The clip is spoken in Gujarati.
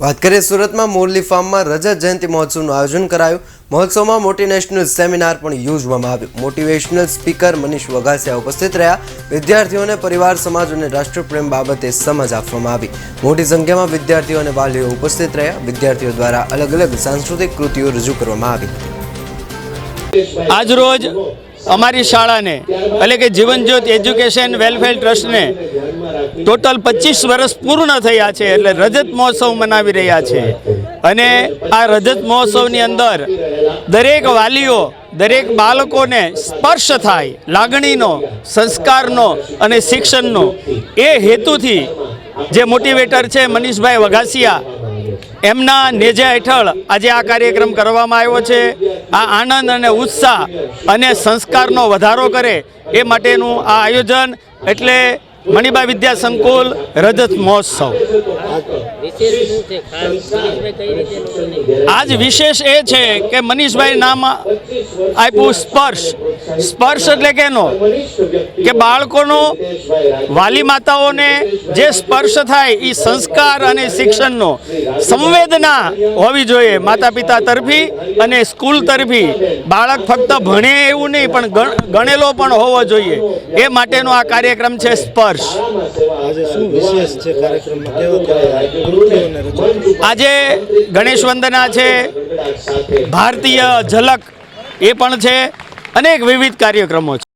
વાત કરીએ સુરતમાં મોરલી ફાર્મમાં રજત જયંતિ મહોત્સવનું આયોજન કરાયું. મહોત્સવમાં મોટિવેશનલ સેમિનાર પણ યોજવામાં આવ્યું. મોટિવેશનલ સ્પીકર મનીષ વઘાસિયા ઉપસ્થિત રહ્યા. વિદ્યાર્થીઓને પરિવાર, સમાજ અને રાષ્ટ્રપ્રેમ બાબતે સમજ આપવામાં આવી. મોટી સંખ્યામાં વિદ્યાર્થીઓ અને વાલીઓ ઉપસ્થિત રહ્યા. વિદ્યાર્થીઓ દ્વારા અલગ અલગ સાંસ્કૃતિક કૃતિઓ રજૂ કરવામાં આવી. આજરોજ અમારી શાળાને, એટલે કે જીવન જ્યોત એજ્યુકેશન વેલફેર ટ્રસ્ટને, ટોટલ પચીસ વર્ષ પૂર્ણ થયા છે એટલે રજત મહોત્સવ મનાવી રહ્યા છે. અને આ રજત મહોત્સવની અંદર દરેક વાલીઓ, દરેક બાળકોને સ્પર્શ થાય, લાગણીનો, સંસ્કારનો અને શિક્ષણનો. એ હેતુથી જે મોટિવેટર છે મનીષભાઈ વઘાસિયા, એમના નેજા હેઠળ આજે આ કાર્યક્રમ કરવામાં આવ્યો છે. આ આનંદ અને ઉત્સાહ અને સંસ્કારનો વધારો કરે એ માટેનું આ આયોજન. એટલે મણિબા વિદ્યા સંકુલ રજત મહોત્સવ. આજ વિશેષ એ છે કે મનીષભાઈ નામ આપ્યું સ્પર્શ. સ્પર્શ એટલે કેનો કે બાળકોનો વાલી માતાઓને જે સ્પર્શ થાય એ સંસ્કાર અને શિક્ષણનો સંવેદના હોવી જોઈએ માતા પિતા તરફી અને સ્કૂલ તરફી. બાળક ફક્ત ભણે એવું નહીં, પણ ગણેલો પણ હોવો જોઈએ. એ માટેનો આ કાર્યક્રમ છે સ્પર્શ. રજૂ આજે ગણેશ વંદના છે ભારતીય ઝલક એ પણ છે અનેક વિવિધ કાર્યક્રમો છે.